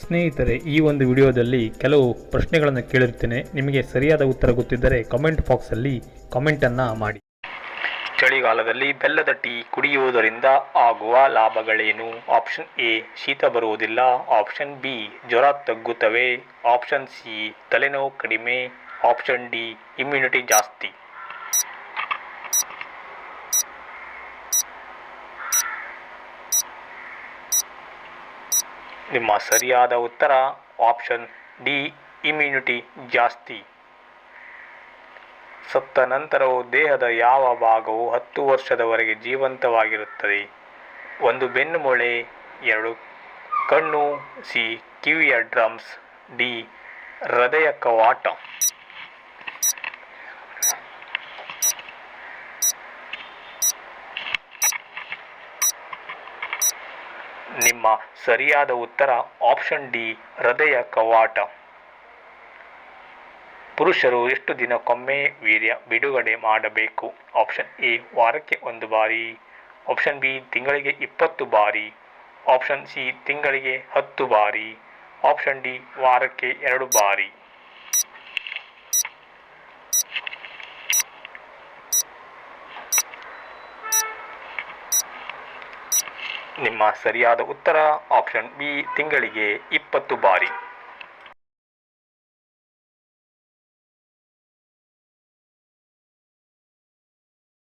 ಸ್ನೇಹಿತರೆ, ಈ ಒಂದು ವಿಡಿಯೋದಲ್ಲಿ ಕೆಲವು ಪ್ರಶ್ನೆಗಳನ್ನು ಕೇಳಿರ್ತೇನೆ ನಿಮಗೆ ಸರಿಯಾದ ಉತ್ತರ ಗೊತ್ತಿದ್ದರೆ ಕಮೆಂಟ್ ಬಾಕ್ಸಲ್ಲಿ ಕಮೆಂಟನ್ನು ಮಾಡಿ. ಚಳಿಗಾಲದಲ್ಲಿ ಬೆಲ್ಲದ ಟೀ ಕುಡಿಯುವುದರಿಂದ ಆಗುವ ಲಾಭಗಳೇನು? ಆಪ್ಷನ್ ಎ ಶೀತ ಬರುವುದಿಲ್ಲ. ಆಪ್ಷನ್ ಬಿ ಜ್ವರ ತಗ್ಗುತ್ತವೆ. ಆಪ್ಷನ್ ಸಿ ತಲೆನೋವು ಕಡಿಮೆ. ಆಪ್ಷನ್ ಡಿ ಇಮ್ಯುನಿಟಿ ಜಾಸ್ತಿ. ನಿಮ್ಮ ಸರಿಯಾದ ಉತ್ತರ ಆಪ್ಷನ್ ಡಿ, ಇಮ್ಯುನಿಟಿ ಜಾಸ್ತಿ. ಸತ್ತ ನಂತರವು ದೇಹದ ಯಾವ ಭಾಗವು ಹತ್ತು ವರ್ಷದವರೆಗೆ ಜೀವಂತವಾಗಿರುತ್ತದೆ? ಒಂದು ಬೆನ್ನು ಮೂಳೆ, ಎರಡು ಕಣ್ಣು, ಸಿ, ಕಿವಿಯ ಡ್ರಮ್ಸ್, ಡಿ, ಹೃದಯ ಕವಾಟ. ನಿಮ್ಮ ಸರಿಯಾದ ಉತ್ತರ ಆಪ್ಷನ್ ಡಿ, ಹೃದಯ ಕವಾಟ. ಪುರುಷರು ಎಷ್ಟು ದಿನಕ್ಕೊಮ್ಮೆ ವೀರ್ಯ ಬಿಡುಗಡೆ ಮಾಡಬೇಕು? ಆಪ್ಷನ್ ಎ, ವಾರಕ್ಕೆ ಒಂದು ಬಾರಿ. ಆಪ್ಷನ್ ಬಿ, ತಿಂಗಳಿಗೆ ಇಪ್ಪತ್ತು ಬಾರಿ. ಆಪ್ಷನ್ ಸಿ, ತಿಂಗಳಿಗೆ ಹತ್ತು ಬಾರಿ. ಆಪ್ಷನ್ ಡಿ, ವಾರಕ್ಕೆ ಎರಡು ಬಾರಿ. ನಿಮ್ಮ ಸರಿಯಾದ ಉತ್ತರ ಆಪ್ಷನ್ ಬಿ ತಿಂಗಳಿಗೆ ಇಪ್ಪತ್ತು ಬಾರಿ.